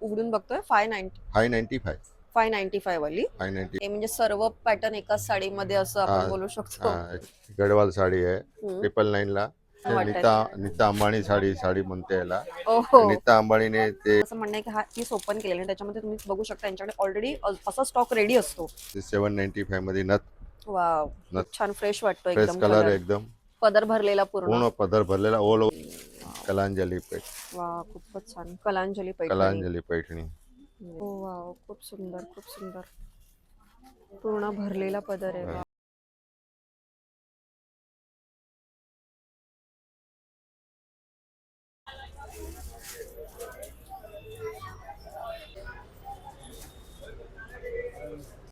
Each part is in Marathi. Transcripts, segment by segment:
उघडून बघतोय five ninety five ninety five five ninety five वाली. फाय नाईन्टी हे म्हणजे सर्व पॅटर्न एकाच साडीमध्ये असं आपण हा, बोलू शकतो. गडवाल साडी आहे. हम्म. ट्रिपल नाईन ला. नीता नीता अंबानी साडी साडी म्हणते याला. ओहो. नीता अंबानीने ते असं म्हणणं आहे की हा पीस ओपन केलेला आहे. त्याच्यामध्ये तुम्ही बघू शकता यांच्याकडे ऑलरेडी असा स्टॉक रेडी असतो. सेवन नाईन्टी फायमध्ये नथ. नथ. छान फ्रेश वाटतो फ्रेश एकदम कलर कलर एकदम. पदर भरलेला पूर्ण. पूर्ण पदर भरलेला ओल कलांजली पैठ वा खूपच छान. कलांजली पैठणी. कलांजली पैठणी. हो वाव खूप सुंदर खूप सुंदर. पूर्ण भरलेला पदर आहे. वा.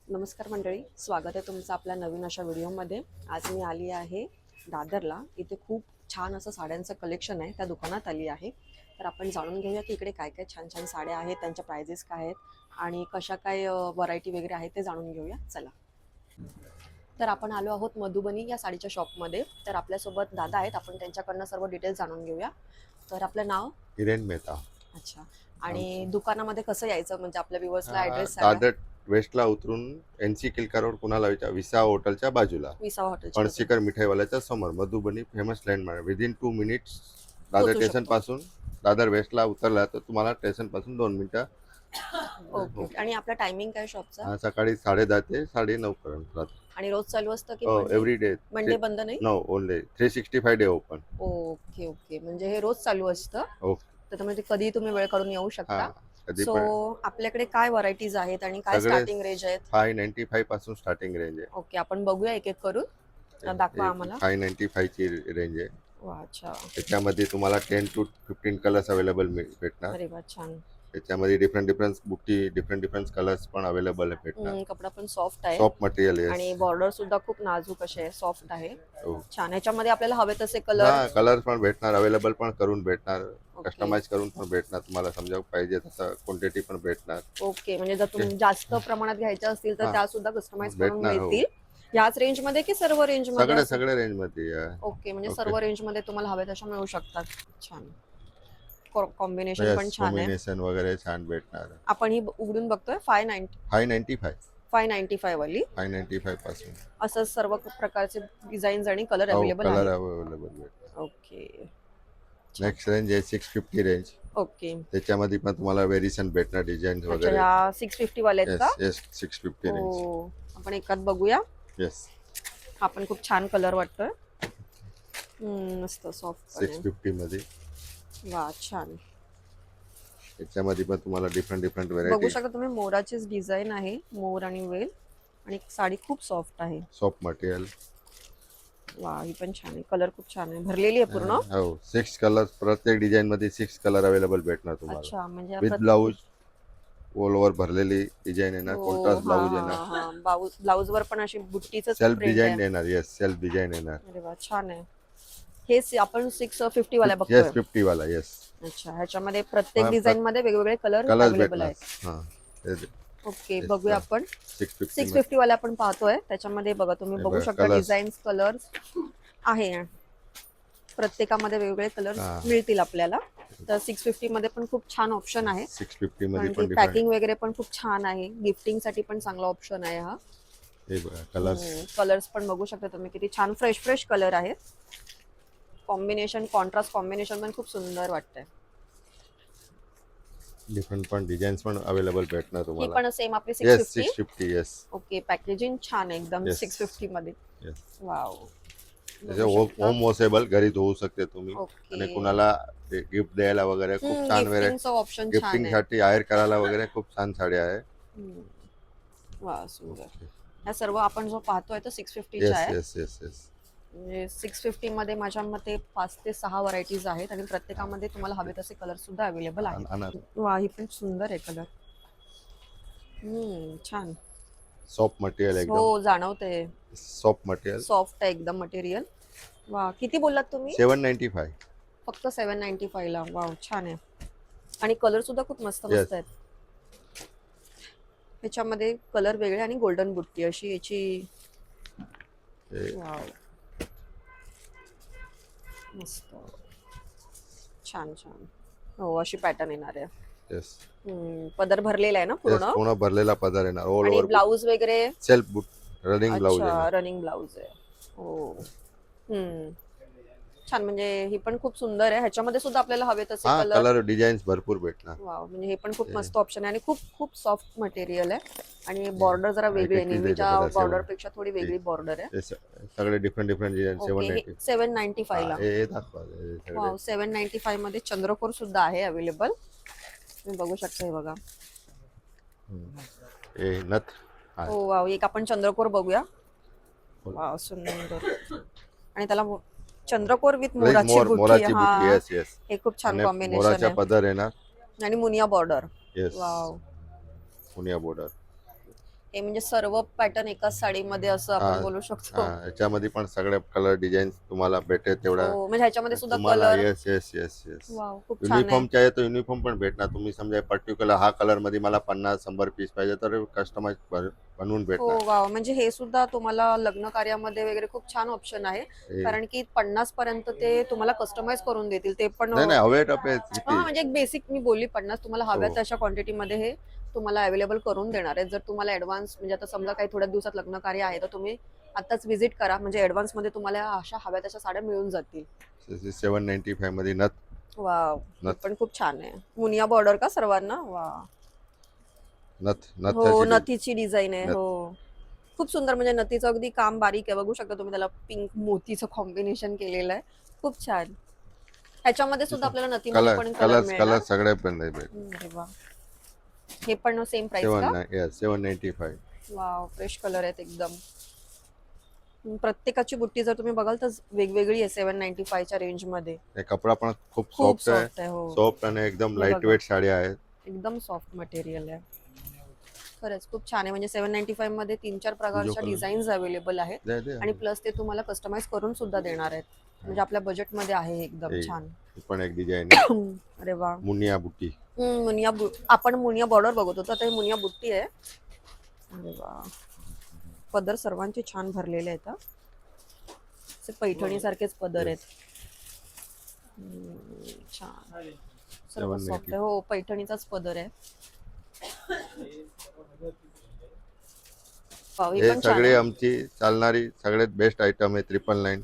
नमस्कार मंडळी स्वागत आहे तुमचं आपल्या नवीन अशा व्हिडिओमध्ये. आज मी आली आहे दादरला. इथे खूप छान असं साड्यांचं कलेक्शन आहे. त्या दुकानात आली आहे. तर आपण जाणून घेऊया की इकडे काय काय छान छान साड्या आहेत त्यांच्या प्राइजेस काय आहेत आणि कशा काय व्हरायटी वगैरे आहे ते जाणून घेऊया. चला. तर आपण आलो आहोत मधुबनी या साडीच्या शॉपमध्ये तर आपल्यासोबत दादा आहेत. आपण त्यांच्याकडनं सर्व डिटेल्स जाणून घेऊया. तर आपलं नाव? हिरेन मेहता. अच्छा. आणि दुकानामध्ये कसं यायचं? म्हणजे आपल्या व्ह्युअर्सला ऍड्रेस दादर वेस्टला उतरून एनसी किल्का रोड कुणाला विचार विसा हॉटेलच्या बाजूला. विसावा हॉटेल पणशीकर मिठाईवाल्याच्या समोर Madhubani famous landmark within two minutes Dadar पोहोचू स्टेशन शकतो. पासून दादर वेस्टला उतरला तर तुम्हाला स्टेशनपासून दोन मिनिटं. ओके. ओके. आणि आपला टायमिंग काय शॉपचा हा, सकाळी साडे दहा ते साडे नऊ पर्यंत राहतो आणि रोज चालू असतं की हो एव्हरी डे मंडे बंद नाही? No only three sixty five day open okay okay. म्हणजे हे रोज चालू असतं. हो. तर त्यामध्ये कधी तुम्ही वेळ काढून येऊ हा. सो आपल्याकडे काय व्हरायटीज आहेत आणि काय सगळे- स्टार्टिंग रेंज आहेत? फाय नाईन्टी फायपासून स्टार्टिंग रेंज आहे. ओके आपण बघूया एक एक करून दाखवा आम्हाला. फाय नाईन्टी फाय ची रेंज आहे. वा अच्छा. त्याच्यामध्ये तुम्हाला ten to fifteen colours available भेटणार. अरे वा छान. त्याच्यामध्ये डिफरंट डिफरंट बुट्टी डिफरंट डिफरंट कलर्स पण अवेलेबल भेटणार हम्म, कपडा पण सॉफ्ट आहे सॉफ्ट मटेरियल आणि आहे बॉर्डर सुद्धा खूप नाजूक असे आहे सॉफ्ट आहे हो. छान ह्याच्यामध्ये आपल्याला हवे तसे कलर हा कलर पण भेटणार अवेलेबल पण करून भेटणार कस्टमाइज करून पण भेटणार तुम्हाला समजा पाहिजे तसं क्वांटिटी पण भेटणार ओके म्हणजे जर तुम्ही जास्त प्रमाणात घ्यायच्या असतील तर हा. त्या सुद्धा कस्टमाइज करून भेटणार, हो. मिळतील याच रेंजमध्ये की सर्व रेंजमध्ये सगळे असं? सगळे रेंजमध्ये आहे. ओके म्हणजे. सर्व रेंजमध्ये तुम्हाला हवे तशा मिळू शकतात छान कॉम्बिनेशन पण छान आहे. combination वगैरे छान भेटणार. आपण ही उघडून बघतोय five ninety five ninety five five ninety five वाली. फाय नाईन्टी फायपासून. असं सर्व प्रकारचे डिझाईन्स आणि कलर अवेलेबल कलर आहेत. अवेलेबल भेटणार ओके नेक्स्ट रेंज आहे सिक्स फिफ्टी रेंज ओके त्याच्यामध्ये पण तुम्हाला व्हेरिएशन भेटणार डिझाईन वगैरे. ह्या सिक्स फिफ्टी वाले आहेत येस का? येस सिक्स फिफ्टी रेंज हो. आपण एकात बघूया. येस हा पण खूप छान कलर वाटतोय. हम्म, मस्त सॉफ्ट सिक्स फिफ्टी मध्ये. वा छान. त्याच्यामध्ये पण तुम्हाला डिफरंट डिफरंट बघू व्हेरायटी शकता तुम्ही मोराचीच डिझाईन आहे मोर आणि वेल. आणि साडी खूप सॉफ्ट आहे. सॉफ्ट मटेरियल वा ही पण छान आहे. कलर खूप छान आहे. भरलेली आहे पूर्ण? हो. सिक्स कलर प्रत्येक डिझाईन मध्ये सिक्स कलर अवेलेबल भेटणार तुम्हाला. अच्छा म्हणजे विथ आपण- ब्लाऊज ऑल ओव्हर भरलेली डिझाईन येणार हो, कॉन्ट्रास्ट ब्लाऊज हा, येणार हा. ब्लाऊज ब्लाऊज वर पण अशी बुट्टीच सेल्फ डिझाईन येणार येस सेल्फ डिझाईन येणार. अरे वा छान आहे. हे आपण सिक्स फिफ्टी वाला बघतोय. येस फिफ्टी वाला येस अच्छा ह्याच्यामध्ये प्रत्येक हा, डिझाईन मध्ये वेगवेगळे कलर कलर अवेलेबल भेटणार. आहेत. हा ओके बघूया. आपण. सिक्स फिफ्टी सिक्स फिफ्टी वाले आपण पाहतोय. त्याच्यामध्ये बघा तुम्ही हे बघू बघा, शकता colours. डिझाईन कलर आहे. प्रत्येकामध्ये वेगवेगळे कलर. मिळतील आपल्याला. तर सिक्स फिफ्टी मध्ये पण खूप छान ऑप्शन आहे. सिक्स फिफ्टी मध्ये पण पॅकिंग वगैरे पण खूप छान आहे. गिफ्टिंगसाठी पण चांगला ऑप्शन आहे हा. हे कलर्स पण बघू शकता तुम्ही. किती छान फ्रेश फ्रेश कलर आहेत कॉम्बिनेशन कॉन्ट्रास्ट कॉम्बिनेशन पण खूप सुंदर वाटतंय. डिफरंट पण डिझाईन्स पण अवेलेबल भेटणार ही तुम्हाला. पण सेम आपली six yes fifty six fifty yes okay packaging छान आहे एकदम Yes. सिक्स फिफ्टी मध्ये. येस वाव त्याचे होम वॉशेबल घरी धुवू शकते तुम्ही. आणि कुणाला गिफ्ट द्यायला वगैरे खूप छान व्हेरायटी ऑप्शन छान गिफ्टिंग आहे. साठी आयर करायला वगैरे खूप छान साड्या आहे. हम्म. वा सुंदर. ह्या सर्व आपण जो पाहतोय तो सिक्स फिफ्टीच्या येस आहे. येस येस येस म्हणजे सिक्स फिफ्टी मध्ये माझ्या मते पाच ते सहा व्हरायटीज आहेत आणि प्रत्येकामध्ये तुम्हाला हवे तसे कलर सुद्धा अवेलेबल आहेत. वा ही पण सुंदर आहे कलर छान. सॉफ्ट मटेरियल एकदम. हो जाणवते सॉफ्ट मटेरियल सॉफ्ट आहे एकदम मटेरियल वा किती बोललात तुम्ही? सेवन नाईन्टी फाय फक्त सेवन नाईन्टी ला. वाव छान आहे. आणि कलर सुद्धा खूप मस्त. मस्त आहेत. ह्याच्यामध्ये कलर वेगळे आणि गोल्डन बुट्टी अशी याची वाव मस्त. छान छान. हो अशी पॅटर्न येणार आहे. येस हम्म, पदर भरलेला आहे ना पूर्ण? पूर्ण भरलेला पदर येणार. ऑल आणि ओव्हर ब्लाऊज वगैरे? सेल्फ बुट रनिंग ब्लाऊज अच्छा रनिंग ब्लाऊज आहे. हो. हम्म. छान म्हणजे ही पण खूप सुंदर आहे. ह्याच्यामध्ये सुद्धा आपल्याला हवे तसे हा कलर कलर डिझाईन्स भरपूर भेटणार. वाव म्हणजे हे पण खूप मस्त ऑप्शन आहे आणि खूप खूप सॉफ्ट मटेरियल आहे. आणि बॉर्डर जरा वेगळी आहे. नेहमीच्या बॉर्डर. पेक्षा थोडी वेगळी बॉर्डर आहे. हे स- सगळे different different design seven okay ninety five ला. हे हे दाखवा हे सगळे. वाव सेवन नाईन्टी फायमध्ये चंद्रकोर सुद्धा आहे अवेलेबल तुम्ही बघू शकता हे बघा. हम्म. हे नथ हा. हो वाव एक आपण चंद्रकोर बघूया. बोल. वाव सुंदर. आणि त्याला मो- चंद्रकोर विथ मोराची मोर- मोराची हा. येस येस हे खूप छान आणि कॉम्बिनेशन मोराच्या आहे. पदर येणार आणि Muniya border. Yes wow. Punia border. हे म्हणजे सर्व पॅटर्न एकाच साडीमध्ये असं आपण बोलू शकतो. हा याच्यामध्ये पण सगळे कलर डिझाईन तुम्हाला भेटेल तेवढा हो म्हणजे ह्याच्यामध्ये सुद्धा तुम्हाला colour yes yes yes yes wow खूप छान आहे. तर युनिफॉर्म पण भेटणार. तुम्ही समजा पर्टिक्युलर हा कलरमध्ये मला पन्नास शंभर पीस पाहिजे तर कस्टमाइज बनवून हो भेटणार. वाव. म्हणजे हे सुद्धा तुम्हाला लग्न कार्यामध्ये वगैरे खूप छान ऑप्शन आहे. हे- कारण की पन्नास पर्यंत ते तुम्हाला कस्टमाइज करून देतील. ते पण नाही नाही हवे हा किती? म्हणजे एक बेसिक मी बोलली पन्नास तुम्हाला हव्या हो. तशा क्वांटिटीमध्ये हे. तुम्हाला अवेलेबल करून देणार आहेत. जर तुम्हाला ऍडव्हान्स म्हणजे आता समजा काही थोड्या दिवसात लग्न कार्य आहे तर तुम्ही आताच व्हिजिट करा. म्हणजे ऍडव्हान्समध्ये तुम्हाला अशा हव्या तशा साड्या मिळून जातील. सेवन नाईन्टी फायमध्ये नथ. वाव हे नथ. पण खूप छान आहे. मुनिया बॉर्डर का सर्वांना? वा नथ नथ हो नथीची डिझाईन आहे. नथ. हो. खूप सुंदर म्हणजे नथीचं अगदी काम बारीक आहे. बघू शकता तुम्ही त्याला पिंक मोतीचं कॉम्बिनेशन केलेलं आहे. खूप छान. ह्याच्यामध्ये सुद्धा आपल्याला कलर पण कलर कलर मिळणार. कलर सगळे पण नाही भेट हम्म, अरे वा हे पण सेम प्राइस सेवन का? Seven ninety five wow fresh colour आहेत एकदम. प्रत्येकाची बुट्टी जर तुम्ही बघाल तर वेगवेगळी आहे सेव्हन नाईन्टी फायच्या रेंजमध्ये. हे कपडा पण खूप सॉफ्ट आहे. सॉफ्ट आहे हो. आणि एकदम लाइट. वेट साड्या आहेत. एकदम सॉफ्ट मटेरियल आहे. खरंच खूप छान आहे. म्हणजे सेव्हन नाईन्टी फाईव्हमध्ये तीन चार प्रकारच्या. डिझाईन्स अवेलेबल आहेत. आणि प्लस ते तुम्हाला कस्टमाइज करून सुद्धा देणार आहेत. म्हणजे आपल्या बजेटमध्ये आहे हे एकदम. छान. पण एक डिझाईन अरे वा. मुनिया बुट्टी. मुनिया बु आपण मुनिया बॉर्डर बघत होतो आता हे मुनिया बुट्टी आहे. अरे वा. पदर सर्वांचे छान भरलेले आहेत. असे पैठणी सारखेच पदर आहेत. छान. सर्व 790. सॉफ्ट आहे. हो पैठणीचाच पदर आहे. ही सगळे. आमची चालणारी सगळ्यात बेस्ट आयटम आहे ट्रिपल नाईन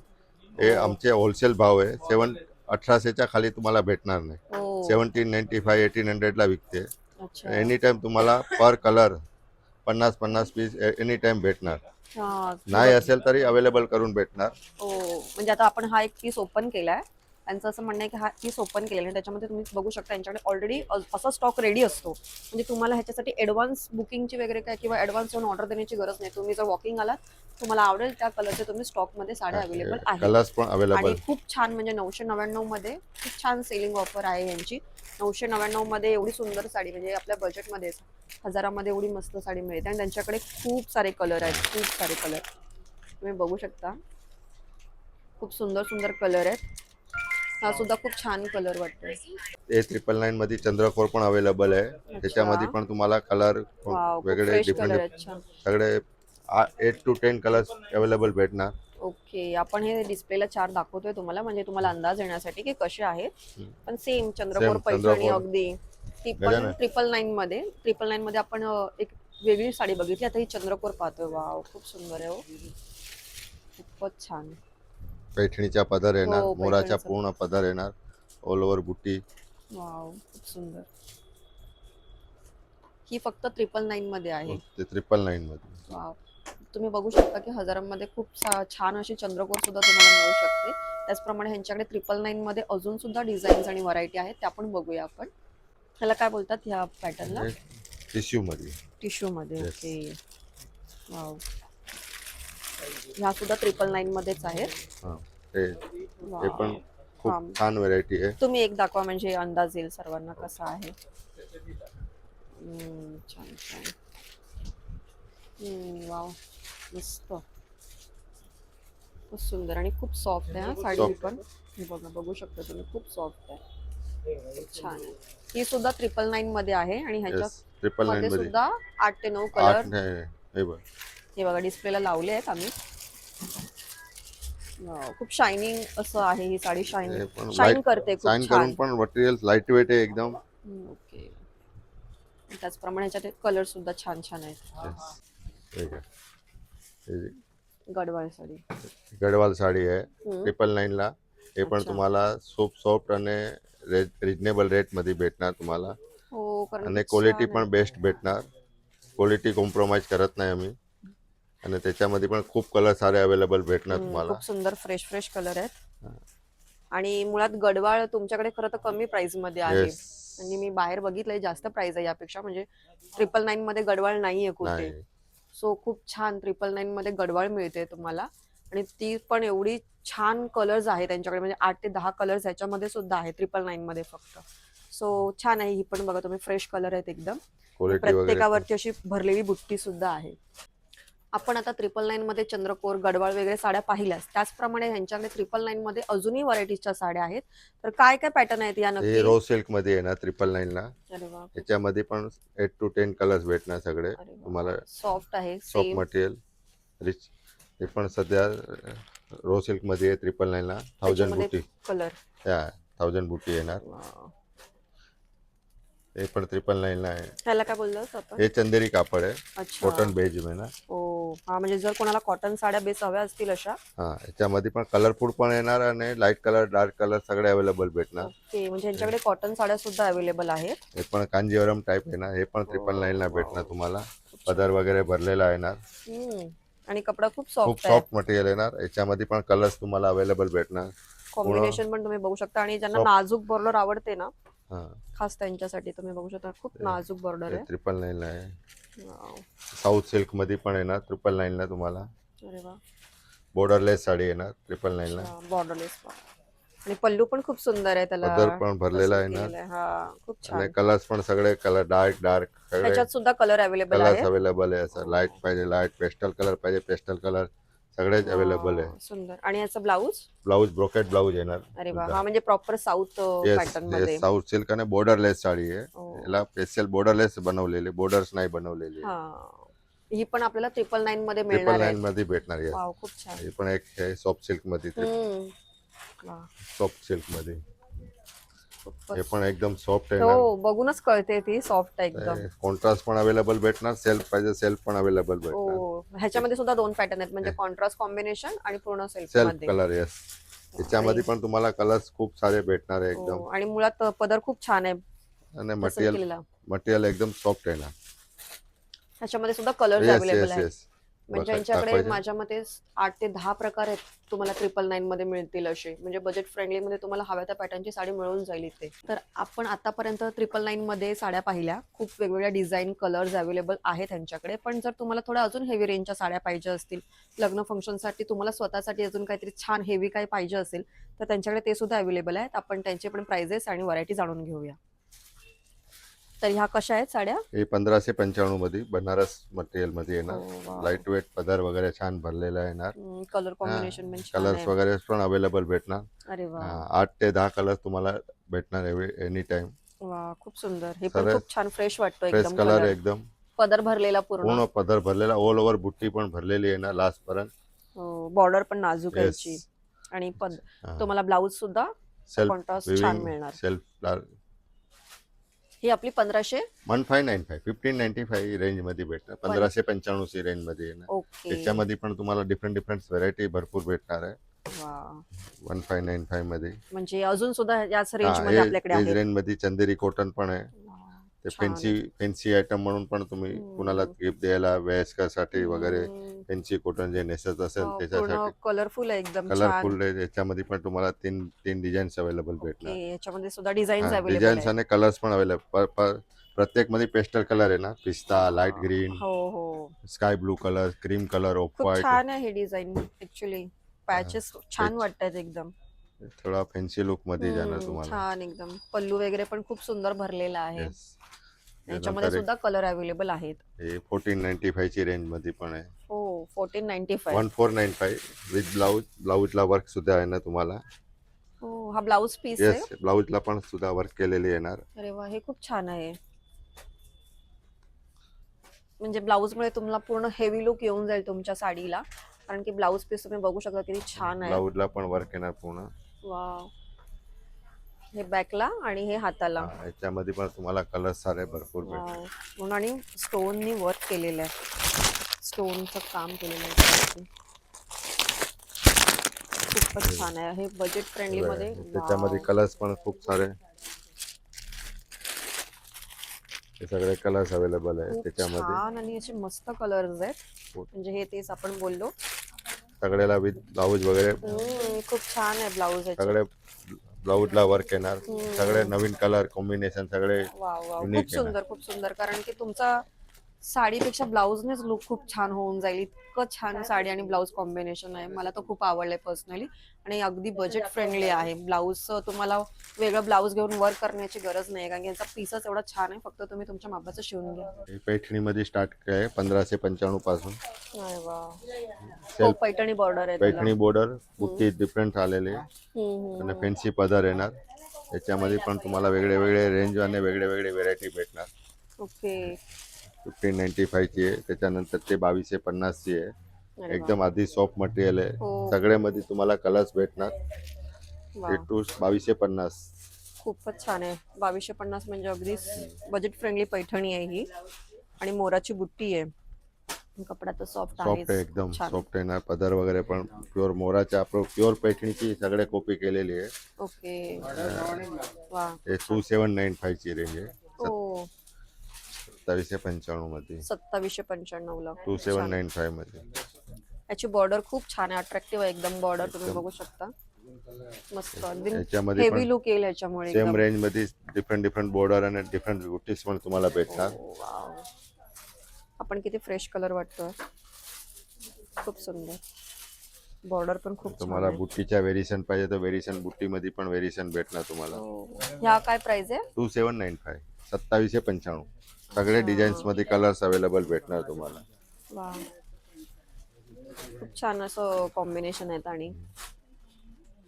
हे हो. आमचे होलसेल भाव आहे. सेवन अठराशेच्या खाली तुम्हाला भेटणार नाही. हो सेवन्टीन नाईन्टी फाय एटीन हंड्रेडला विकते. अच्छा. एनी टाइम तुम्हाला पर कलर पन्नास पन्नास पीस एनी टाइम भेटणार. नाही असेल तरी अवेलेबल करून भेटणार. हो म्हणजे आता आपण हा एक पीस ओपन केलाय. त्यांचं असं म्हणणं आहे की हा पीस ओपन केलेला. आहे त्याच्यामध्ये तुम्ही बघू शकता यांच्याकडे ऑलरेडी असा स्टॉक रेडी असतो. म्हणजे तुम्हाला ह्याच्यासाठी ऍडव्हान्स बुकिंगची वगैरे काय किंवा ऍडव्हान्स येऊन ऑर्डर देण्याची गरज नाही. तुम्ही जर वॉकिंग आलात तुम्हाला आवडेल त्या कलरचे तुम्ही स्टॉकमध्ये साड्या अवेलेबल आहेत. आणि खूप छान म्हणजे नऊशे नव्याण्णवमध्ये खूप छान सेलिंग ऑफर आहे यांची. नऊशे नव्याण्णवमध्ये एवढी सुंदर साडी म्हणजे आपल्या बजेटमध्ये हजारामध्ये एवढी मस्त साडी मिळते. आणि त्यांच्याकडे खूप सारे कलर आहेत. खूप सारे कलर तुम्ही बघू शकता. खूप सुंदर सुंदर कलर आहेत. हा सुद्धा खूप छान कलर वाटतोय. हे ट्रिपल नाईन मध्ये चंद्रकोर पण अवेलेबल आहे. त्याच्यामध्ये पण तुम्हाला कलर वेगळे कलर डिफरंट सगळे eight to ten colours available भेटणार. ओके आपण हे डिस्प्लेला चार दाखवतोय तुम्हाला. म्हणजे तुम्हाला अंदाज येण्यासाठी की कसे आहेत. पण सेम चंद्रकोर Same, पैठणी. अगदी. ती पण. ट्रिपल नाईन मध्ये. ट्रिपल नाईन मध्ये आपण एक वेगळी साडी बघितली. आता ही चंद्रकोर पाहतोय. वाव खूप सुंदर आहे हो. खूपच छान. पैठणीचा पदर येणार हो, मोराचा पैठणीचा. पूर्ण पदर येणार ऑल ओव्हर बुट्टी. वाव खूप सुंदर. ही फक्त ट्रिपल नाईन मध्ये आहे. ते ट्रिपल नाईन मध्ये. वाव. तुम्ही बघू शकता की हजारांमध्ये खूप सा- छान अशी चंद्रकोर सुद्धा तुम्हाला मिळू शकते. त्याचप्रमाणे ह्यांच्याकडे ट्रिपल नाईन मध्ये अजून सुद्धा डिझाईन्स आणि व्हरायटी आहेत त्या पण बघूया आपण. ह्याला काय बोलतात? ह्या पॅटर्नला टिश्यू मध्ये. टिश्यू मध्ये Yes. Okay wow. ह्या सुद्धा ट्रिपल नाईन मध्येच आहेत. हा ते ते वाव. पण खूप. छान व्हरायटी आहे. तुम्ही एक दाखवा म्हणजे अंदाज येईल सर्वांना कसा आहे. हम्म, छान छान. हम्म, वाव मस्त. खूप सुंदर आणि खूप सॉफ्ट आहे हा साडी Soft. पण. हे बघा बघू शकता तुम्ही खूप सॉफ्ट आहे. छान आहे. ही सुद्धा ट्रिपल नाईन मध्ये आहे आणि ह्याच्या ट्रिपल नाईन मध्ये सुद्धा आठ ते नऊ आठ कलर नाही हे बघ. हे बघा डिस्प्लेला लावले आहेत आम्ही. खूप शायनिंग असं आहे ही साडी. शाईन लाइट करते खूप छान करून पण मटेरियल लाइट वेट आहे एकदम. ओके त्याचप्रमाणे ह्याच्यात कलर सुद्धा छान छान आहेत. Yes. ठीक आहे हे जी गडवाळ साडी. गडवाल साडी आहे. ट्रिपल नाईनला हे पण अच्छा. तुम्हाला सोप सॉफ्ट आणि रिजनेबल रेटमध्ये भेटणार तुम्हाला. हो कारण आणि क्वालिटी छान पण. बेस्ट भेटणार. क्वालिटी कॉम्प्रोमाइज करत नाही आम्ही. आणि त्याच्यामध्ये पण खूप कलर सारे अवेलेबल भेटणार तुम्हाला. खूप सुंदर फ्रेश फ्रेश कलर आहेत. आणि मुळात गडवाळ तुमच्याकडे खरं तर कमी प्राइसमध्ये आहे. म्हणजे मी बाहेर बघितलंय जास्त प्राइस आहे यापेक्षा. म्हणजे ट्रिपल नाईन मध्ये गडवाळ नाहीये कुठे. नाही. सो खूप छान ट्रिपल नाईन मध्ये गडवाळ मिळते तुम्हाला. आणि ती पण एवढी छान कलर्स आहे त्यांच्याकडे. म्हणजे आठ ते दहा कलर्स ह्याच्यामध्ये सुद्धा आहे ट्रिपल नाईन मध्ये फक्त. सो छान आहे. ही पण बघा तुम्ही फ्रेश कलर आहेत एकदम. प्रत्येकावरती अशी भरलेली बुट्टी सुद्धा आहे. आपण आता ट्रिपल नाईन मध्ये चंद्रकोर गडवाळ वगैरे साड्या पाहिल्यास त्याचप्रमाणे ह्यांच्याकडे ट्रिपल नाईन मध्ये अजूनही व्हरायटीजच्या साड्या आहेत. तर काय काय पॅटर्न आहेत या हे नक्की? रो सिल्कमध्ये येणार ट्रिपल नाईनला अरे वा याच्यामध्ये पण एट टू टेन कलर्स भेटणार सगळे. तुम्हाला सॉफ्ट आहे सॉफ्ट सेम मटेरियल रिच हे पण सध्या रो सिल्कमध्ये ट्रिपल नाईनला थाउजंड बुटी कलर या थाउजंड बुटी येणार. हे पण ट्रिपल नाईनला आहे. ह्याला काय आपण हे चंदेरी कापड आहे. अच्छा. कॉटन बेज आहे ना. हो. हा म्हणजे जर कोणाला कॉटन साड्या बेस हव्या असतील अशा. हा याच्यामध्ये पण कलरफुल पण येणार आणि लाइट कलर डार्क कलर सगळे अवेलेबल भेटणार. ओके म्हणजे यांच्याकडे कॉटन साड्या सुद्धा अवेलेबल आहेत. हे पण कांजीवरम टाईप येणार हे पण ट्रिपल नाईनला भेटणार तुम्हाला. पदर वगैरे भरलेला येणार. हम्म. आणि कपडा खूप खूप सॉफ्ट आहे. सॉफ्ट मटेरियल येणार. याच्यामध्ये पण कलर्स तुम्हाला अवेलेबल भेटणार. कॉम्बिनेशन पण तुम्ही बघू शकता आणि ज्यांना. नाजूक बॉर्डर आवडते ना हा. खास त्यांच्यासाठी तुम्ही बघू शकता. खूप नाजूक बॉर्डर आहे. ट्रिपल नाईनला आहे. साऊथ सिल्कमध्ये पण येणार ट्रिपल नाईनला तुम्हाला. अरे वा. बॉर्डरलेस साडी येणार ट्रिपल नाईनला बॉर्डरलेस आणि पल्लू पण खूप सुंदर आहे त्याला. पदर पण भरलेला आहे. हा खूप छान. कलर्स पण सगळे कलर डार्क डार्क सगळे त्याच्यात सुद्धा कलर अवेलेबल कलर्स आहे. अवेलेबल आहे असं. लाइट पाहिजे लाइट पेस्टल कलर पाहिजे पेस्टल कलर सगळेच अवेलेबल आहे. सुंदर. आणि याचं ब्लाऊज? ब्लाऊज ब्रोकेट ब्लाऊज येणार अरे वा हा म्हणजे प्रॉपर साऊथ पॅटर्नमध्ये. साऊथ सिल्क आणि बॉर्डरलेस साडी आहे. हो. याला स्पेशल बॉर्डरलेस बनवलेली बॉर्डर्स नाही बनवलेली. हा. पण आपल्याला ट्रिपल नाईन मध्ये मिळणार आहे. नाईन मध्ये भेटणार आहे खूप छान. हे पण एक सॉफ्ट सिल्कमध्ये सॉफ्ट सिल्कमध्ये. हे पण एकदम सॉफ्ट आहे हो बघूनच कळते ती सॉफ्ट आहे एकदम. कॉन्ट्रास्ट पण अवेलेबल भेटणार सेल्फ पाहिजे सेल्फ पण अवेलेबल भेटणार. हो ह्याच्यामध्ये सुद्धा दोन पॅटर्न आहेत म्हणजे कॉन्ट्रास्ट कॉम्बिनेशन आणि पूर्ण सेल्फ कलर येस त्याच्यामध्ये पण तुम्हाला कलर्स खूप सारे भेटणार आहे एकदम. हो, आणि मुळात पदर खूप छान आहे. आणि मटेरियल मटेरियल एकदम सॉफ्ट आहे ना? ह्याच्यामध्ये सुद्धा कलर अवेलेबल येस म्हणजे यांच्याकडे माझ्या मते आठ ते दहा प्रकार आहेत तुम्हाला ट्रिपल नाईन मध्ये मिळतील असे. म्हणजे बजेट फ्रेंडली मध्ये तुम्हाला हव्या त्या पॅटर्नची साडी मिळून जाईल इथे. तर आपण आतापर्यंत ट्रिपल नाईन मध्ये साड्या पाहिल्या. खूप वेगवेगळ्या डिझाईन कलर्स अवेलेबल आहेत त्यांच्याकडे पण जर तुम्हाला थोड्या अजून हेवी रेंजच्या साड्या पाहिजे असतील लग्न फंक्शनसाठी तुम्हाला स्वतःसाठी अजून काहीतरी छान हेवी काही पाहिजे असेल तर त्यांच्याकडे ते सुद्धा अवेलेबल आहेत. आपण त्यांचे पण प्राइजेस आणि व्हरायटी जाणून घेऊया. तर ह्या कशा आहेत साड्या? हे पंधराशे पंच्याण्णवमध्ये बनारस मटेरियलमध्ये येणार. हो, लाइट वेट पदर वगैरे छान भरलेला येणार. कलर कॉम्बिनेशन पण छान कलर्स आहे. वगैरे पण अवेलेबल भेटणार. अरे वा. हा, आठ ते दहा कलर्स तुम्हाला भेटणार एनी टाइम वा खूप सुंदर. हे पण खूप छान फ्रेश वाटतो फ्रेश एकदम कलर कलर एकदम. पदर भरलेला पूर्ण. पूर्ण पदर भरलेला ऑल ओव्हर बुट्टी पण भरलेली आहे ना लास्ट पर्यंत बॉर्डर पण नाजूक आहे याची आणि पद तुम्हाला ब्लाऊज सुद्धा सेल्फ कॉन्ट्रास्ट छान मिळणार. सेल्फ ही आपली पंधराशे? One five nine five fifteen ninety five रेंजमध्ये भेटणार. पंधराशे पंच्याण्णव ची रेंजमध्ये येणार. ओके. त्याच्यामध्ये पण तुम्हाला डिफरंट डिफरंट व्हरायटी भरपूर भेटणार आहे. वा. वन फाय नाईन फायमध्ये. म्हणजे अजून सुद्धा याच रेंजमध्ये आपल्याकडे आहे रेंजमध्ये चंदेरी कॉटन पण आहे. ते छान. फॅन्सी फॅन्सी आयटम म्हणून पण तुम्ही हम्म. कुणाला गिफ्ट द्यायला वयस्करसाठी वगैरे हम्म. फॅन्सी कॉटन जे नेसत असेल पूर्ण त्याच्यासाठी कलरफुल आहे एकदम छान. कलरफुल याच्यामध्ये पण तुम्हाला तीन तीन डिझाईन्स अवेलेबल भेटणार. ओके याच्यामध्ये सुद्धा डिझाईन्स अवेलेबल डिझाईन्स आणि कलर्स पण अवेलेबल प्रत्येकमध्ये पेस्टल कलर आहे ना? पिस्ता लाइट ग्रीन हो हो. Sky blue colour cream colour off खूप व्हाईट छान आहे हे डिझाईन ऍक्च्युली पॅचेस छान तेच. वाटतात एकदम. थोडा फॅन्सी लुकमध्ये जाणार हम्म, तुम्हाला. छान एकदम. पल्लू वगैरे पण खूप सुंदर भरलेला आहे. Yes. याच्यामध्ये सुद्धा कलर अवेलेबल आहेत. हे फोर्टीन नाईन्टी फाय ची रेंजमध्ये पण आहे. हो fourteen ninety five one four nine five with blouse ब्लाऊजला work सुद्धा आहे ना तुम्हाला? हो हा ब्लाऊज पीस आहे. येस ब्लाऊजला पण सुद्धा वर्क केलेली येणार. अरे वा हे खूप छान आहे. म्हणजे ब्लाऊज मुळे तुम्हाला पूर्ण हेवी लुक येऊन जाईल तुमच्या साडीला. कारण की ब्लाऊज पीस तुम्ही बघू शकता किती छान आहे. ब्लाऊजला पण वर्क येणार पूर्ण. वाव हे बॅकला आणि हे हाताला. हा, याच्यामध्ये पण तुम्हाला कलर सारे भरपूर वाव. म्हणून आणि स्टोननी वर्क केलेलं आहे. स्टोनचं काम केलेलं आहे त्यावरती. खूपच छान आहे. हे बजेट फ्रेंडली मध्ये त्याच्यामध्ये कलर्स पण खूप सारे. हे सगळे कलर्स अवेलेबल आहे खूप त्याच्यामध्ये. छान आणि असे मस्त कलर्स आहेत. हो. म्हणजे हे तेच आपण बोललो. सगळ्याला विथ ब्लाऊज वगैरे. हम्म, खूप छान आहे ब्लाऊज सगळे ब्लाऊजला वर्क येणार हम्म. सगळे नवीन कलर कॉम्बिनेशन सगळे वा वा Unique खूप आहे ना. सुंदर खूप सुंदर कारण की तुमचा साडीपेक्षा ब्लाऊजनेच लुक खूप छान होऊन जाईल. इतकं छान साडी आणि ब्लाऊज कॉम्बिनेशन आहे. मला तर खूप आवडलंय पर्सनली आणि अगदी बजेट फ्रेंडली आहे. ब्लाऊज तुम्हाला वेगळं ब्लाऊज घेऊन वर्क करण्याची गरज नाही. कारण की यांचा पीसच एवढा छान आहे. फक्त तुम्ही तुमच्या मापाचं शिवून घ्या. ही पैठणीमध्ये स्टार्ट आहे पंधराशे पंच्याण्णवपासून. हो पैठणी बॉर्डर आहे. पैठणी बॉर्डर बुट्टी डिफरंट आलेले. आणि फॅन्सी पदर येणार. याच्यामध्ये पण तुम्हाला वेगळे वेगळे रेंज आणि वेगळे वेगळे व्हेरायटी भेटणार. ओके फिफ्टीन नाईन्टी फायची आहे. त्याच्यानंतर ते बावीसशे पन्नासची आहे. एकदम आधी सॉफ्ट मटेरियल आहे. हो. सगळ्यामध्ये तुम्हाला कलर्स भेटणार. टू बावीसशे पन्नास. खूपच छान आहे. बावीसशे पन्नास म्हणजे अगदी बजेट फ्रेंडली पैठणी आहे ही. आणि मोराची बुट्टी आहे. कपडा तर सॉफ्ट सॉफ्ट आहे एकदम. सॉफ्ट आहे ना. पदर वगैरे पण प्युअर मोराच्या प्युअर पैठणीची सगळे कॉपी केलेली आहे. ओके. टू सेवन नाईन फायची रेंज आहे. सत्तावीसशे पंच्याण्णवमध्ये सत्तावीसशे पंच्याण्णव ला टू सेवन नाईन फायमध्ये याची बॉर्डर खूप छान आहे अट्रॅक्टिव्ह आहे एकदम बॉर्डर तुम्ही बघू शकता. मस्त याच्यामध्ये हेवी लुक येईल याच्यामुळे सेम. रेंजमध्ये डिफरंट डिफरंट बॉर्डर आणि डिफरंट बुटीज पण तुम्हाला भेटणार. हो. आपण किती फ्रेश कलर वाटतोय. खूप सुंदर. बॉर्डर पण खूप तुम्हाला. बुट्टीच्या व्हेरिएशन पाहिजे तर व्हेरिएशन बुट्टी मध्ये पण व्हेरिएशन भेटणार तुम्हाला. हो. ह्या काय प्राइस आहे? टू सेवन नाईन फाय सत्तावीसशे पंच्याण्णव. सगळे डिझाईन्समध्ये कलर्स अवेलेबल भेटणार तुम्हाला. वा. खूप छान असं कॉम्बिनेशन आहेत आणि.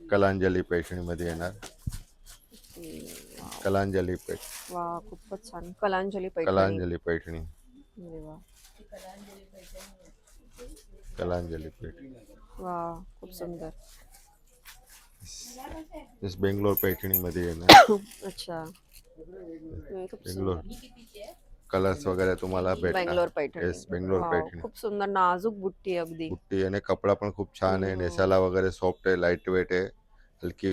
कलांजली पैठणी मध्ये येणार कलांजली पैठ वा खूपच छान. कलांजली पैठणी. कलांजली पैठणी. अरे वा. कलांजली पैठ वा खूप सुंदर. जस बेंगलोर पैठणी मध्ये येणार. अच्छा. हम्म, खूप बेंगलोर कलर्स वगैरे तुम्हाला Bangalore Paithani. Yes Bangalore wow, Paithani. खूप सुंदर नाजूक बुट्टी आहे अगदी. बुट्टी आणि कपडा पण खूप छान आहे. हम्म. नेसाला वगैरे सॉफ्ट आहे लाइट वेट आहे. हलकी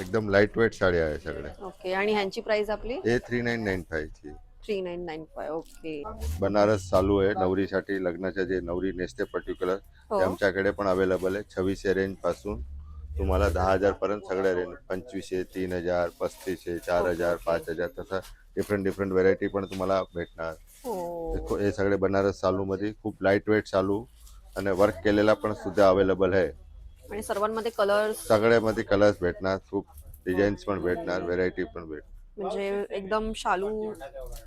एकदम लाइट वेट साडी आहे सगळ्या ओके आणि ह्यांची प्राइस आपली? हे three nine nine फायची three nine nine five okay. Banaras चालू आहे नवरीसाठी लग्नाच्या जे नवरी नेसते पर्टिक्युलर हो. ते आमच्याकडे पण अवेलेबल आहे. छव्वीसशे रेंजपासून तुम्हाला दहा हजार पर्यंत सगळ्या रेंज पंचवीसशे तीन हजार पस्तीसशे चार हजार पाच हजार तसं डिफरंट डिफरंट व्हेरायटी पण तुम्हाला भेटणार. हो. हे- सगळे बनारस चालू मध्ये खूप लाइट वेट चालू आणि वर्क केलेला पण सुद्धा अवेलेबल आहे. आणि सर्वांमध्ये कलर्स सगळ्यामध्ये कलर्स भेटणार खूप डिझाईन्स पण भेटणार व्हेरायटी पण भेटणार म्हणजे एकदम शालू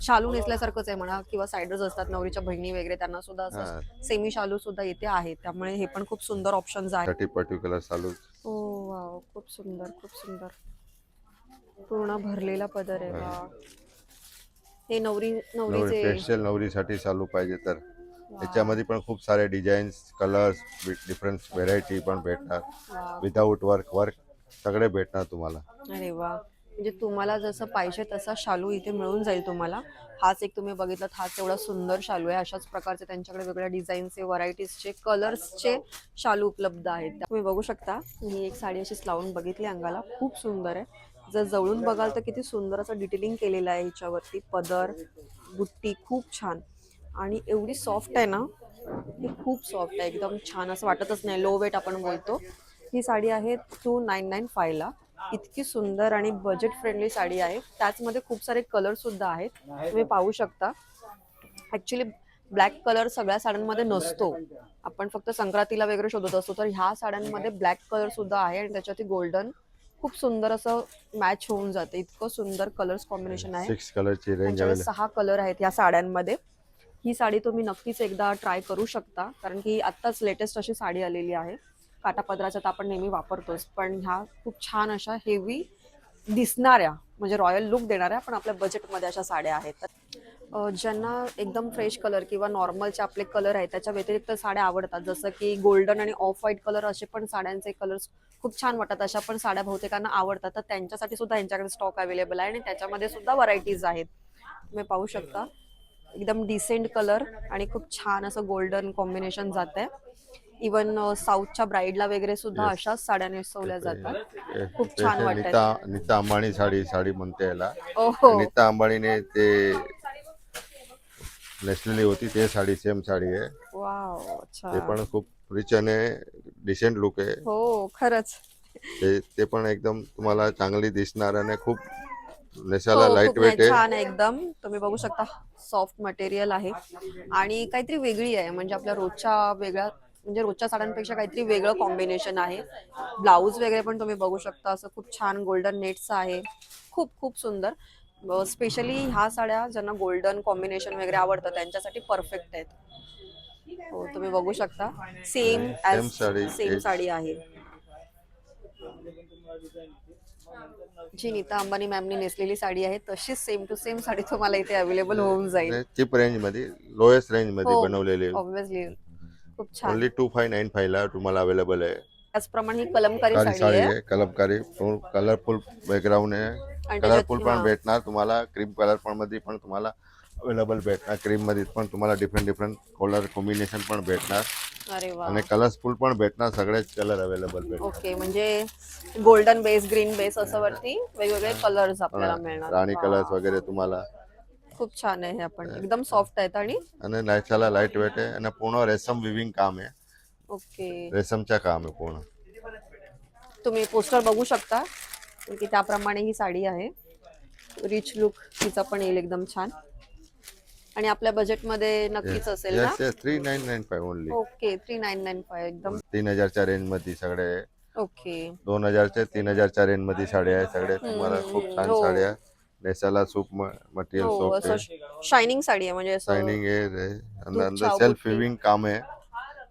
शालू नेसल्यासारखंच आहे म्हणा किंवा सायडर्स असतात नवरीच्या बहिणी वगैरे त्यांना सुद्धा असं. सेमी शालू सुद्धा इथे आहे त्यामुळे हे पण खूप सुंदर ऑप्शन्स आहेत. साठी पर्टिक्युलर चालू हो वाव खूप सुंदर खूप सुंदर. पूर्ण भरलेला पदर आहे वा हे नवरी नवरी नवरीचे स्पेशल नवरीसाठी चालू पाहिजे तर. याच्यामध्ये पण खूप सारे डिझाईन्स कलर्स डिफरंट व्हेरायटी पण भेटणार. वा. विदाऊट वर्क वर्क सगळे भेटणार तुम्हाला. अरे वा म्हणजे तुम्हाला जसं पाहिजे तसा शालू इथे मिळून जाईल तुम्हाला. हाच एक तुम्ही बघितलं हाच एवढा सुंदर शालू आहे. अशाच प्रकारचे त्यांच्याकडे वेगळ्या डिझाईनचे व्हरायटीजचे कलर्सचे शालू उपलब्ध आहेत. तुम्ही बघू शकता ही एक साडी अशीच लावून बघितली अंगाला. खूप सुंदर आहे. जर जवळून बघाल तर किती सुंदर असं डिटेलिंग केलेलं आहे ह्याच्यावरती. पदर बुट्टी खूप छान. आणि एवढी सॉफ्ट आहे ना ही खूप सॉफ्ट आहे. एकदम छान असं वाटतच नाही. लो वेट आपण बोलतो. ही साडी आहे टू नाईन नाईन फायला इतकी सुंदर आणि बजेट फ्रेंडली साडी आहे. त्याचमध्ये खूप सारे कलर सुद्धा आहेत. तुम्ही पाहू शकता. ऍक्च्युली ब्लॅक कलर सगळ्या साड्यांमध्ये नसतो. आपण फक्त संक्रांतीला वगैरे शोधत असतो. तर ह्या साड्यांमध्ये ब्लॅक कलर सुद्धा आहे आणि त्याच्यावरती गोल्डन खूप सुंदर असं मॅच होऊन जाते. इतकं सुंदर कलर्स कॉम्बिनेशन आहे. सिक्स कलरची रेंज त्यांच्याकडे अवेलेबल सहा कलर आहेत ह्या साड्यांमध्ये. ही साडी तुम्ही नक्कीच एकदा ट्राय करू शकता. कारण की आत्ताच लेटेस्ट अशी साडी आलेली आहे. काटापदराच्या तर आपण नेहमी वापरतोच. पण ह्या खूप छान अशा हेवी दिसणाऱ्या म्हणजे रॉयल लुक देणाऱ्या पण आपल्या बजेटमध्ये अशा साड्या आहेत. ज्यांना एकदम फ्रेश कलर किंवा नॉर्मलचे आपले कलर आहेत त्याच्या व्यतिरिक्त साड्या आवडतात. जसं की गोल्डन आणि ऑफ व्हाईट कलर असे पण साड्यांचे कलर्स खूप छान वाटतात. अशा पण साड्या बहुतेकांना आवडतात. तर त्यांच्यासाठी सुद्धा यांच्याकडे स्टॉक अवेलेबल आहे आणि त्याच्यामध्ये सुद्धा व्हरायटीज आहेत. तुम्ही पाहू शकता. एकदम डिसेंट कलर आणि खूप छान असं गोल्डन कॉम्बिनेशन जात आहे इवन साऊथच्या ब्राईडला वगैरे सुद्धा. अशाच साड्या नेसवल्या जातात. खूप छान वाटतंय. नीता अंबानी साडी साडी म्हणते याला. नीता अंबानीने ते नेसलेली होती ते साडी सेम साडी आहे. वाव ते अच्छा पण खूप रिच आणि डिसेंट लुक आहे. हो खरंच. ते ते पण एकदम तुम्हाला चांगली दिसणार आणि खूप हो, नेसायला लाइट खूप वेट आहे. छान आहे एकदम. तुम्ही बघू शकता सॉफ्ट मटेरियल आहे. आणि काहीतरी वेगळी आहे म्हणजे आपल्या रोजच्या वेगळ्या म्हणजे रोजच्या साड्यांपेक्षा काहीतरी वेगळं कॉम्बिनेशन आहे. ब्लाऊज वगैरे पण तुम्ही बघू शकता असं खूप छान गोल्डन नेटचं आहे. खूप खूप सुंदर. स्पेशली ह्या साड्या ज्यांना गोल्डन कॉम्बिनेशन वगैरे आवडतं त्यांच्यासाठी परफेक्ट आहेत. हो तुम्ही बघू शकता. सेम सेम साडी आहे. जी नीता अंबानी मॅमनी नेसलेली साडी आहे तशीच सेम टू सेम साडी तुम्हाला इथे अवेलेबल होऊन जाईल. चीप रेंजमध्ये लोएस्ट रेंजमध्ये हो. बनवलेली ऑब्विसली खूप छान. Only two five nine five ला तुम्हाला अवेलेबल आहे. त्याचप्रमाणे ही कलमकारी कारी साडी आहे. कलमकारी कलरफुल बॅकग्राऊंड आहे. कलरफुल पण. भेटणार तुम्हाला क्रीम कलर पण मध्ये पण तुम्हाला अवेलेबल भेटणार. क्रीममध्ये पण तुम्हाला डिफरंट डिफरंट कलर कॉम्बिनेशन पण भेटणार. आणि कलरफुल पण भेटणार सगळेच कलर अवेलेबल भेटणार. ओके म्हणजे गोल्डन बेस ग्रीन बेस असं वरती वेगवेगळे कलर्स आपल्याला मिळणार. राणी. कलर्स वगैरे तुम्हाला. खूप छान आहे आपण. एकदम सॉफ्ट आहेत आणि आणि नायसाला लाइट वेट आहे आणि पूर्ण रेशम विविंग काम आहे. ओके रेशमच्या काम आहे पूर्ण. तुम्ही पोस्टर बघू शकता. की त्याप्रमाणे ही साडी आहे. रिच लुक तिचा पण येईल एकदम छान. आणि आपल्या बजेटमध्ये नक्कीच असेल ना? Three nine nine five only okay three nine nine five एकदम. तीन हजारच्या रेंजमध्ये सगळे. ओके दोन हजारच्या तीन हजारच्या रेंजमध्ये साड्या आहे सगळे. तुम्हाला खूप छान हो. साड्या नेसाला सूप मटेरियल हो असं आहे. शायनिंग साडी आहे म्हणजे असं शायनिंग आहे अंदर सेल्फ. विविंग काम आहे.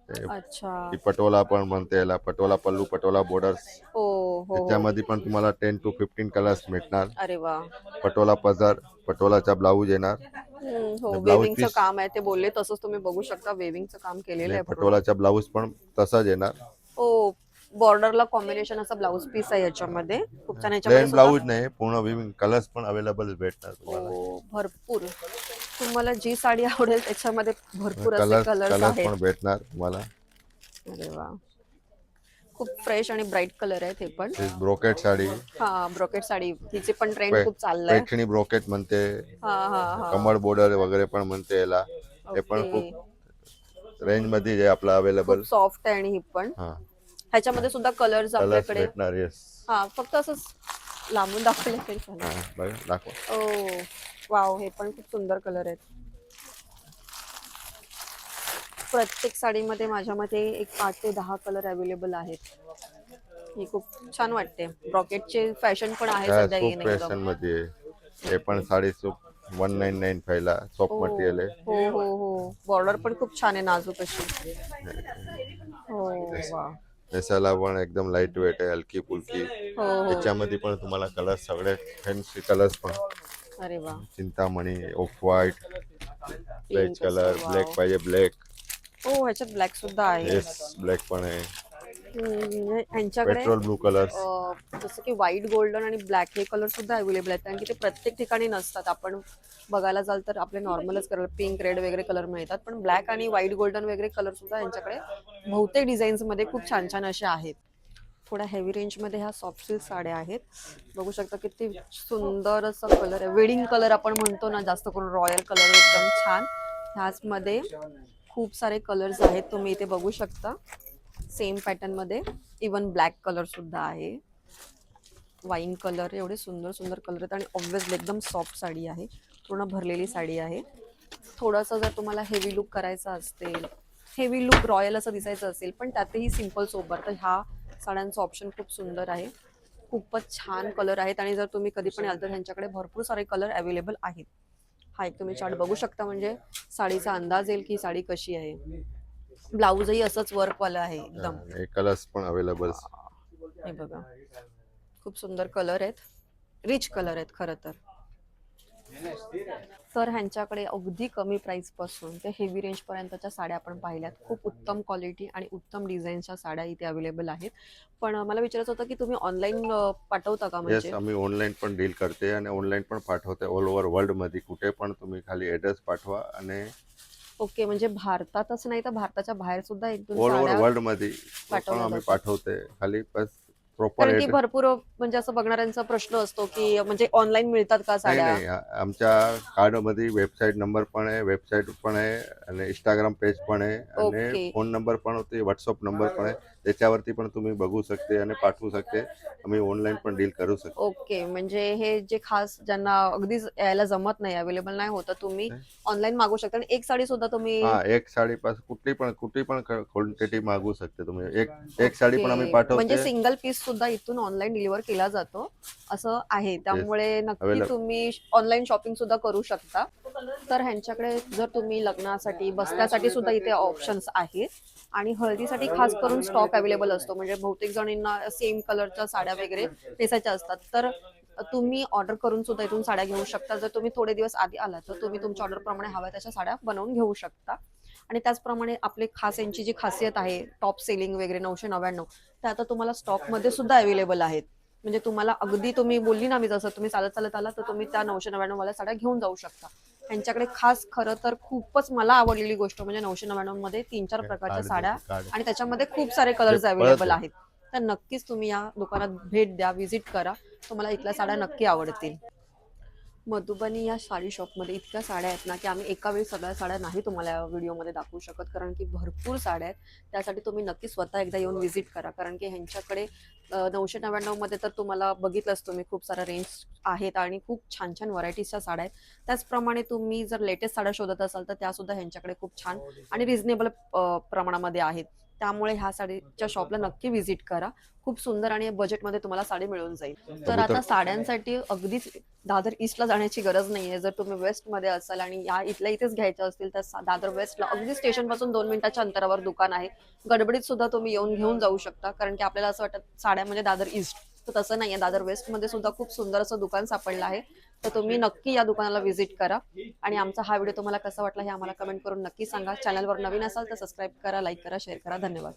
ते अच्छा. ती पटोला पण म्हणते याला पटोला पल्लू पटोला बॉर्डर्स हो हो हो त्याच्यामध्ये पण तुम्हाला टेन टू फिफ्टीन कलर्स भेटणार. अरे वा. पटोला पदर पटोलाचा ब्लाऊज येणार. हम्म, हो वेविंगचं piece- काम आहे ते बोलले तसंच तुम्ही बघू शकता वेविंगचं काम केलेलं आहे पूर्ण. पटोलाचा ब्लाऊज पण तसाच येणार. हो बॉर्डरला कॉम्बिनेशन असं ब्लाऊज पीस आहे याच्यामध्ये. खूप छान प्लेन ब्लाऊज नाही पूर्ण विविंग कलर्स पण अवेलेबल भेटणार तुम्हाला. हो भरपूर. तुम्हाला जी साडी आवडेल त्याच्यामध्ये भरपूर असे कलर्स आहेत. पण भेटणार तुम्हाला. अरे वा. खूप फ्रेश आणि ब्राईट कलर आहेत हे पण. ब्रोकेट साडी. हा ब्रोकेट साडी. हिची पण ट्रेंड खूप चाललाय. पैठणी ब्रोकेट म्हणते. हा हा हा. कमळ बॉर्डर वगैरे पण म्हणते याला. हे पण ओके. खूप रेंजमध्ये जे आपलं अवेलेबल खूप सॉफ्ट आहे आणि ही पण. हा. ह्याच्यामध्ये सुद्धा कलर्स कलर्स आपल्याकडे. भेटणार येस हा फक्त असंच लांबून दाखवले तरी चालेल हा बघा दाखवा. ओ. वाव हे पण खूप सुंदर कलर आहेत. प्रत्येक साडीमध्ये माझ्या मते एक आठ ते दहा कलर अवेलेबल आहेत. ही खूप छान वाटते. ब्रॉकेटचे फॅशन पण आहे सध्या येणं फॅशन एकदम मध्ये. हे पण साडी सूप वन नाईन नाईन फायला सॉफ्ट हो मटेरियल आहे. हो हो हो. बॉर्डर पण खूप छान आहे नाजूक अशी हो वा. नेसाला पण एकदम लाइट वेट आहे हलकी फुलकी हो हो. त्याच्यामध्ये पण तुम्हाला कलर सगळे फॅन्सी कलर्स पण. अरे वा. Chintamani off white Pink colour असं, ब्लॅक wow. पाहिजे ब्लॅक हो ह्याच्यात ब्लॅक सुद्धा आहे. येस ब्लॅक पण आहे. हम्म, ह्यांच्याकडे पेट्रोल ब्लू कलर्स अ, जसं की व्हाईट गोल्डन आणि ब्लॅक हे कलर सुद्धा अवेलेबल आहेत. कारण की ते प्रत्येक ठिकाणी नसतात. आपण बघायला जाल तर आपले नॉर्मलच कलर पिंक रेड वगैरे कलर मिळतात. पण ब्लॅक आणि व्हाईट गोल्डन वगैरे कलर सुद्धा यांच्याकडे बहुतेक डिझाईन्समध्ये खूप छान छान असे आहेत. थोड्या हेवी रेंजमध्ये ह्या सॉफ्ट सिल्क साड्या आहेत. बघू शकता किती सुंदर असा कलर आहे. वेडिंग कलर आपण म्हणतो ना जास्त करून रॉयल कलर एकदम छान. ह्याचमध्ये खूप सारे कलर्स आहेत तुम्ही इथे बघू शकता. सेम पॅटर्नमध्ये इवन ब्लॅक कलर सुद्धा आहे. वाईन कलर एवढे सुंदर सुंदर कलर आहेत. आणि ऑब्विसली एकदम सॉफ्ट साडी आहे. पूर्ण भरलेली साडी आहे. थोडंसं जर तुम्हाला हेवी लुक करायचा असेल हेवी लुक रॉयल असं दिसायचं असेल पण त्यातही सिंपल सोबर तर ह्या साड्यांचं ऑप्शन खूप सुंदर आहे. खूपच छान कलर आहेत आणि जर तुम्ही कधी पण याल तर ह्यांच्याकडे भरपूर सारे कलर अवेलेबल आहेत. हा एक तुम्ही चार्ट बघू शकता म्हणजे साडीचा अंदाज येईल की साडी कशी आहे. ब्लाऊजही असंच वर्कवालं आहे एकदम. कलर्स पण अवेलेबल हे बघा. खूप सुंदर कलर आहेत. रिच कलर आहेत खरं तर. तर ह्यांच्याकडे अगदी कमी प्राइसपासून ते हेवी रेंज पर्यंतच्या साड्या आपण पाहिल्यात. खूप उत्तम क्वालिटी आणि उत्तम डिझाईनच्या साड्या इथे अवेलेबल आहेत. पण मला विचारायचं होतं की तुम्ही ऑनलाईन पाठवता का म्हणजे? आम्ही ऑनलाईन पण डील करते आणि ऑनलाईन पण पाठवते ऑल ओव्हर वर्ल्डमध्ये. कुठे पण तुम्ही खाली ऍड्रेस पाठवा आणि ओके म्हणजे भारतातच नाही तर भारताच्या बाहेर सुद्धा एक दोन ऑल ओव्हर वर्ल्डमध्ये आम्ही. पाठवते. खाली बस प्रॉपर कारण की भरपूर म्हणजे असं बघणाऱ्यांचा प्रश्न असतो की म्हणजे ऑनलाईन मिळतात का नाही साड्या? नाही आ- आमच्या कार्डमध्ये वेबसाईट नंबर पण आहे वेबसाईट पण आहे आणि इंस्टाग्राम पेज पण आहे ओके. आणि फोन नंबर पण होते व्हॉट्सअप नंबर पण आहे. त्याच्यावरती पण तुम्ही बघू शकते आणि पाठवू शकते. आम्ही ऑनलाईन पण डील करू शकतो. ओके म्हणजे हे जे खास ज्यांना अगदीच यायला जमत नाही अवेलेबल नाही होतं तुम्ही. ऑनलाईन मागू शकता. आणि एक साडी सुद्धा तुम्ही हा एक साडी पास कुठली पण कुठली पण क्वांटिटी मागू शकते तुम्ही. एक एक साडी पण आम्ही ओके. म्हणजे पाठवते सिंगल पीस सुद्धा इथून ऑनलाईन डिलिव्हर केला जातो. असं आहे. त्यामुळे नक्की. तुम्ही ऑनलाईन शॉपिंग सुद्धा करू शकता. तर ह्यांच्याकडे जर तुम्ही लग्नासाठी बसण्यासाठी सुद्धा इथे ऑप्शन्स आहेत. आणि हळदीसाठी खास करून स्टॉक अवेलेबल असतो. म्हणजे बहुतेक जणींना सेम कलरच्या साड्या वगैरे नेसायच्या असतात. तर तुम्ही ऑर्डर करून सुद्धा इथून साड्या घेऊ शकता. जर तुम्ही थोडे दिवस आधी आलात तर तुम्ही तुमच्या ऑर्डर प्रमाणे हव्या तशा साड्या बनवून घेऊ शकता. आणि त्याचप्रमाणे आपले खास यांची जी खासियत आहे टॉप सेलिंग वगैरे नऊशे नव्याण्णव ते आता तुम्हाला स्टॉकमध्ये सुद्धा अवेलेबल आहेत. म्हणजे तुम्हाला अगदी तुम्ही बोलली ना मी जसं तुम्ही चालत चालत आला तर तुम्ही त्या नऊशे नव्याण्णव वाल्या साड्या घेऊन जाऊ शकता. यांच्याकडे खास खरं तर खूपच मला आवडलेली गोष्ट म्हणजे नऊशे नव्याण्णवमध्ये तीन चार प्रकारच्या साड्या. आणि त्याच्यामध्ये खूप सारे कलर्स अवेलेबल आहे. आहेत तर नक्कीच तुम्ही या दुकानात भेट द्या व्हिजिट करा तुम्हाला इथल्या साड्या नक्की आवडतील मधुबनी या साडी शॉपमध्ये इतक्या साड्या आहेत ना की आम्ही एका वेळी सगळ्या साड्या नाही तुम्हाला या व्हिडिओमध्ये दाखवू शकत. कारण की भरपूर साड्या आहेत. त्यासाठी तुम्ही नक्की स्वतः एकदा येऊन व्हिजिट करा. कारण की ह्यांच्याकडे नऊशे नव्याण्णवमध्ये तर तुम्हाला बघितलंच तुम्ही खूप साऱ्या रेंज आहेत आणि खूप छान छान व्हरायटीजच्या साड्या आहेत. त्याचप्रमाणे तुम्ही जर लेटेस्ट साड्या शोधत असाल तर त्या सुद्धा ह्यांच्याकडे खूप छान आणि रिझनेबल प्रमाणामध्ये आहेत. त्यामुळे ह्या साडीच्या शॉपला नक्की व्हिजिट करा. खूप सुंदर आणि बजेटमध्ये तुम्हाला साडी मिळून जाईल. तर तुम्ही आता तर- साड्यांसाठी अगदीच दादर ईस्टला जाण्याची गरज नाहीये. जर तुम्ही वेस्टमध्ये असाल आणि या इथल्या इथेच घ्यायच्या असतील तर दादर वेस्टला अगदी स्टेशनपासून दोन मिनिटाच्या अंतरावर दुकान आहे. गडबडीत सुद्धा तुम्ही येऊन घेऊन जाऊ शकता. कारण की आपल्याला असं वाटतं साड्या म्हणजे दादर ईस्ट तर तसं नाहीये. दादर वेस्टमध्ये सुद्धा खूप सुंदर असं दुकान सापडलं आहे. तर तुम्ही नक्की या दुकानाला व्हिजिट करा. आणि आमचा हा व्हिडिओ तुम्हाला कसा वाटला हे आम्हाला कमेंट करून नक्की सांगा. चॅनलवर नवीन असाल तर सबस्क्राईब करा लाईक करा शेअर करा. धन्यवाद.